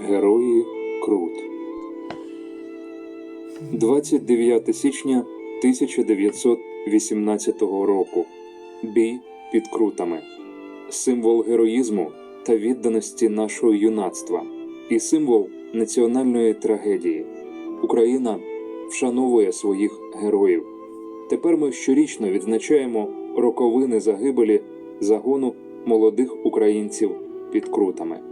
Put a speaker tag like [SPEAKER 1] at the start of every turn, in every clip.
[SPEAKER 1] Герої Крут. 29 січня 1918 року. Бій під Крутами. Символ героїзму та відданості нашого юнацтва і символ національної трагедії. Україна вшановує своїх героїв. Тепер ми щорічно відзначаємо роковини загибелі загону молодих українців під Крутами.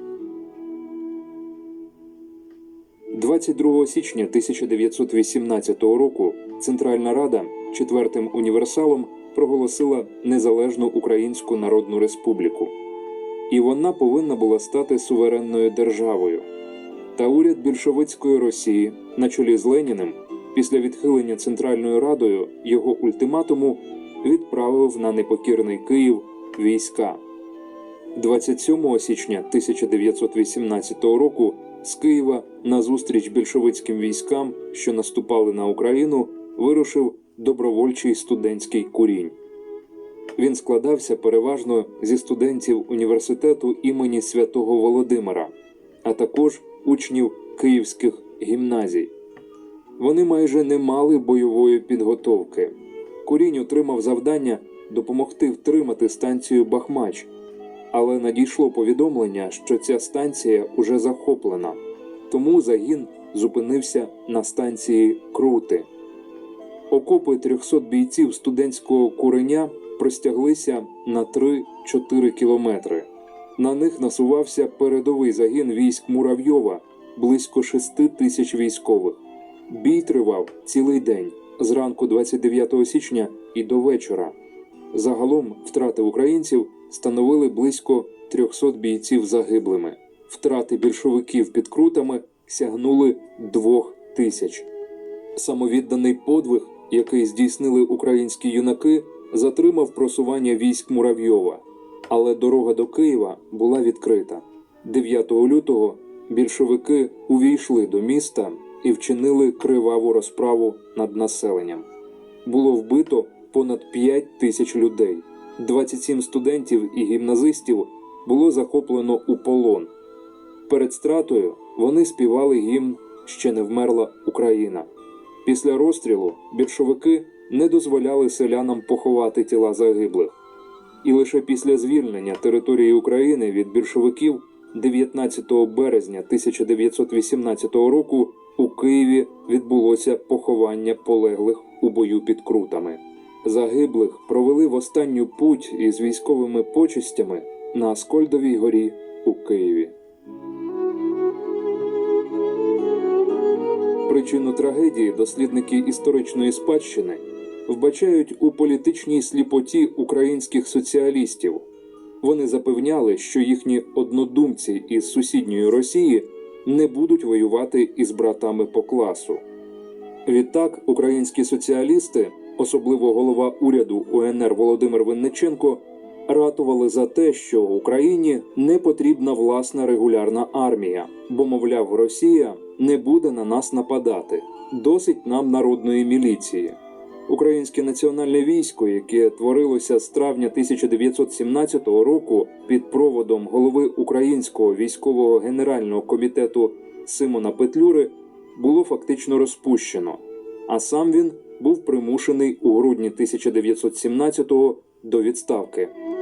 [SPEAKER 1] 22 січня 1918 року Центральна Рада четвертим універсалом проголосила Незалежну Українську Народну Республіку, і вона повинна була стати суверенною державою. Та уряд більшовицької Росії на чолі з Леніним після відхилення Центральною Радою його ультиматуму відправив на непокірний Київ війська. 27 січня 1918 року з Києва на зустріч більшовицьким військам, що наступали на Україну, вирушив добровольчий студентський курінь. Він складався переважно зі студентів університету імені святого Володимира, а також учнів київських гімназій. Вони майже не мали бойової підготовки. Курінь отримав завдання допомогти втримати станцію Бахмач, але надійшло повідомлення, що ця станція уже захоплена, тому загін зупинився на станції Крути. Окопи 300 бійців студентського куреня простяглися на 3-4 кілометри. На них насувався передовий загін військ Муравйова близько 6 тисяч військових. Бій тривав цілий день з ранку 29 січня і до вечора. Загалом втрати українців становили близько 300 бійців загиблими. Втрати більшовиків під крутами сягнули двох тисяч. Самовідданий подвиг, який здійснили українські юнаки, затримав просування військ Муравйова, але дорога до Києва була відкрита. 9 лютого більшовики увійшли до міста і вчинили криваву розправу над населенням. Було вбито понад 5 тисяч людей. 27 студентів і гімназистів було захоплено у полон. Перед стратою вони співали гімн Ще не вмерла Україна. Після розстрілу більшовики не дозволяли селянам поховати тіла загиблих. І лише після звільнення території України від більшовиків 19 березня 1918 року у Києві відбулося поховання полеглих у бою під крутами. Загиблих провели в останню путь із військовими почестями на Аскольдовій горі у Києві. Причину трагедії дослідники історичної спадщини вбачають у політичній сліпоті українських соціалістів. Вони запевняли, що їхні однодумці із сусідньої Росії не будуть воювати із братами по класу. Відтак, українські соціалісти, особливо голова уряду УНР Володимир Винниченко, ратували за те, що Україні не потрібна власна регулярна армія, бо, мовляв, Росія не буде на нас нападати. Досить нам народної міліції. Українське національне військо, яке творилося з травня 1917 року під проводом голови Українського військового генерального комітету Симона Петлюри, було фактично розпущено, а сам він був примушений у грудні 1917-го до відставки.